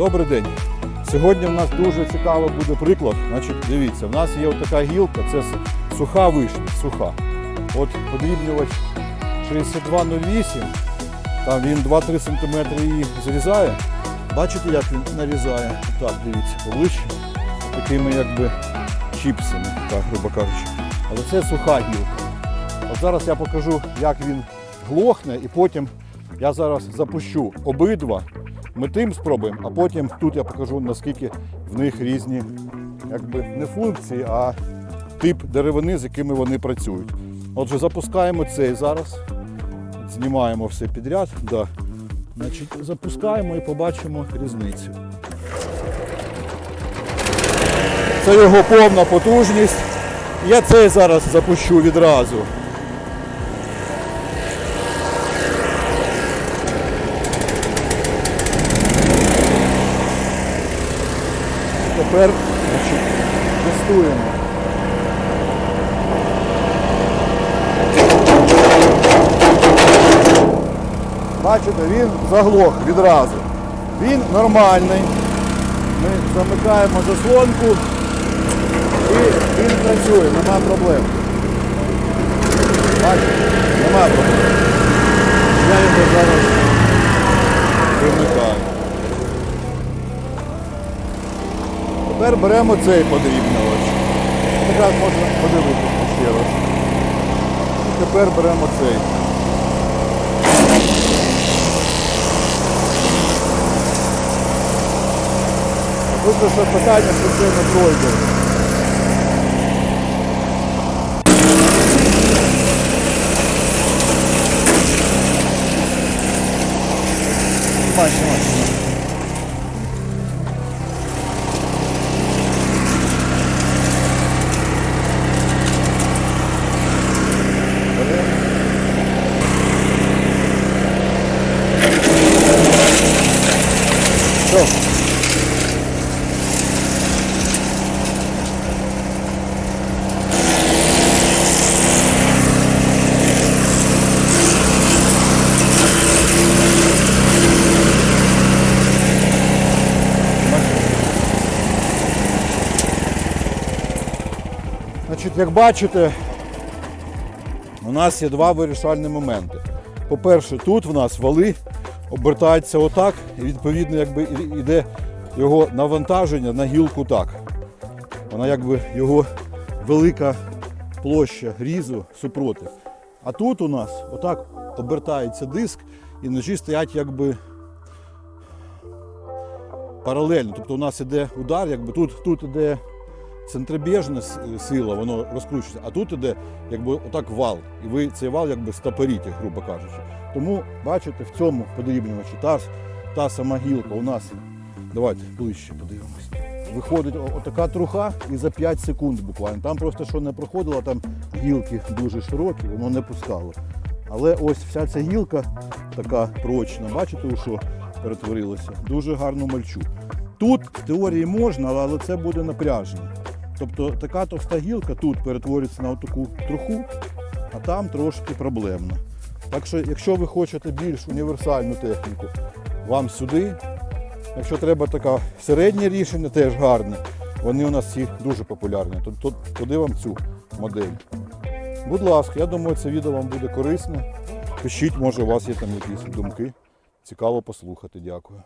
Добрий день. Сьогодні в нас дуже цікавий буде приклад. Значить, дивіться, в нас є така гілка, це суха вишня, суха. От подрібнювач 6208, там він 2-3 см її зрізає. Бачите, як він нарізає? Так, дивіться, поближче. Такими якби чіпсами, так, грубо кажучи. Але це суха гілка. От зараз я покажу, як він глохне, і потім я зараз запущу обидва. Ми тим спробуємо, а потім тут я покажу, наскільки в них різні якби, не функції, а тип деревини, з якими вони працюють. Отже, запускаємо цей зараз. Знімаємо все підряд. Да. Значить, запускаємо і побачимо різницю. Це його повна потужність. Я цей зараз запущу відразу. Тепер тестуємо. Бачите, він заглох відразу. Він нормальний. Ми замикаємо заслонку і він працює, нема проблем. Бачите, нема проблем. Я його зараз вимикаю. Тепер беремо цей подрібнювач. Якраз можна подивитися ще раз. І тепер беремо цей. Тут лише питання, що це не пройде. Значить, як бачите, у нас є два вирішальні моменти. По-перше, тут в нас вали обертаються отак, і відповідно якби іде його навантаження на гілку так. Вона якби його велика площа різу супроти. А тут у нас отак обертається диск, і ножі стоять якби паралельно. Тобто у нас іде удар, якби тут, тут іде центробіжна сила, воно розкручується, а тут іде якби отак вал. І ви цей вал якби стопоріте, грубо кажучи. Тому бачите, в цьому подрібнювачі та, та сама гілка у нас. Давайте ближче подивимось. Виходить отака труха і за 5 секунд буквально. Там просто що не проходило, там гілки дуже широкі, воно не пускало. Але ось вся ця гілка така прочна, бачите, у що перетворилося? Дуже гарно мальчу. Тут в теорії можна, але це буде напряження. Тобто така товста гілка тут перетворюється на таку труху, а там трошки проблемно. Так що, якщо ви хочете більш універсальну техніку, вам сюди. Якщо треба таке середнє рішення, теж гарне. Вони у нас всі дуже популярні. Туди вам цю модель. Будь ласка, я думаю, це відео вам буде корисне. Пишіть, може, у вас є там якісь думки. Цікаво послухати. Дякую.